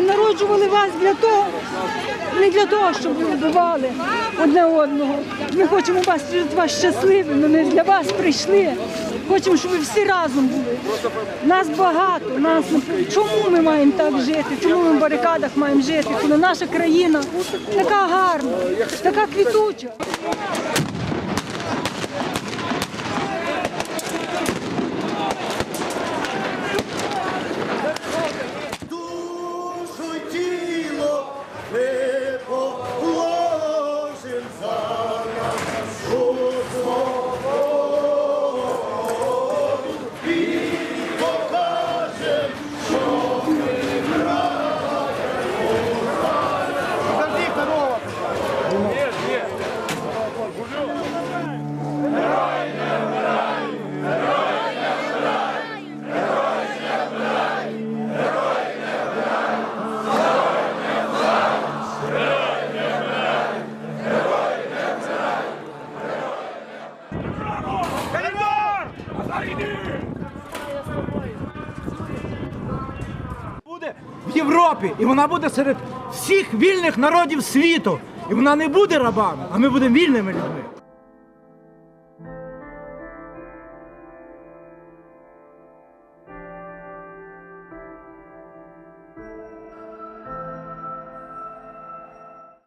народжували вас для того, не для того, щоб ви вбивали одне одного. Ми хочемо вас, вас щасливими. Ми для вас прийшли. Хочемо, щоб ви всі разом були. Нас багато. Нас чому ми маємо так жити? Чому ми в барикадах маємо жити? Коли наша країна така гарна, така квітуча. Буде в Європі, і вона буде серед всіх вільних народів світу. І вона не буде рабами, а ми будемо вільними людьми.